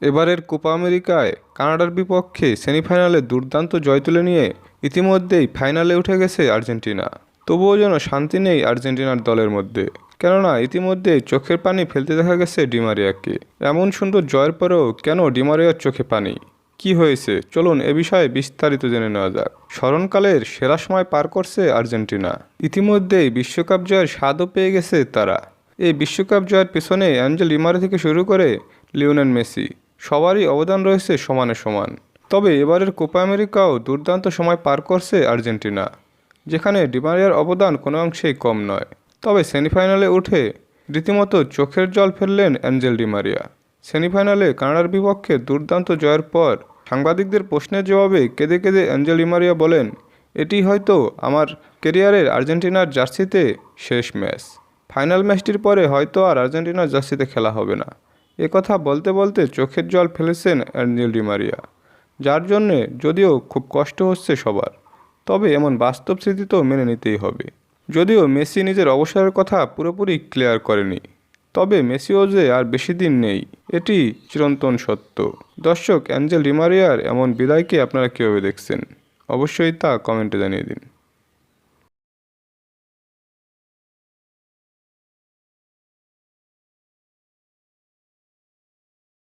এবারের কোপা আমেরিকায় কানাডার বিপক্ষে সেমিফাইনালে দুর্দান্ত জয় তুলে নিয়ে ইতিমধ্যেই ফাইনালে উঠে গেছে আর্জেন্টিনা। তবুও যেন শান্তি নেই আর্জেন্টিনার দলের মধ্যে। কেননা ইতিমধ্যেই চোখের পানি ফেলতে দেখা গেছে ডিমারিয়াকে। এমন সুন্দর জয়ের পরেও কেন ডিমারিয়ার চোখে পানি? কি হয়েছে? চলুন এ বিষয়ে বিস্তারিত জেনে নেওয়া যাক। স্মরণকালের সেরা সময় পার করছে আর্জেন্টিনা। ইতিমধ্যেই বিশ্বকাপ জয়ের স্বাদও পেয়ে গেছে তারা। এই বিশ্বকাপ জয়ের পেছনে অ্যাঞ্জেল ডিমারি থেকে শুরু করে লিওনেল মেসি। সবারই অবদান রয়েছে সমানে সমান। তবে এবারের কোপা আমেরিকাও দুর্দান্ত সময় পার করছে আর্জেন্টিনা, যেখানে ডিমারিয়ার অবদান কোনো অংশেই কম নয়। তবে সেমিফাইনালে উঠে রীতিমতো চোখের জল ফেললেন অ্যাঞ্জেল ডিমারিয়া সেমিফাইনালে কানাডার বিপক্ষে দুর্দান্ত জয়ের পর সাংবাদিকদের প্রশ্নের জবাবে কেঁদে কেঁদে অ্যাঞ্জেল ডিমারিয়া বলেন, এটি হয়তো আমার কেরিয়ারের আর্জেন্টিনার জার্সিতে শেষ ম্যাচ। ফাইনাল ম্যাচটির পরে হয়তো আর আর্জেন্টিনার জার্সিতে খেলা হবে না। কথা বলতে বলতে চোখের জল ফেলেছেন অ্যাঞ্জেল ডিমারিয়া যার জন্যে যদিও খুব কষ্ট হচ্ছে সবার, তবে এমন বাস্তব স্মৃতি তো মেনে নিতেই হবে। যদিও মেসি নিজের অবসরের কথা পুরোপুরি ক্লিয়ার করেনি, তবে মেসিও যে আর বেশি দিন নেই, এটি চিরন্তন সত্য। দর্শক, অ্যাঞ্জেল ডিমারিয়ার এমন বিদায়কে আপনারা কীভাবে দেখছেন? অবশ্যই তা কমেন্টে জানিয়ে দিন।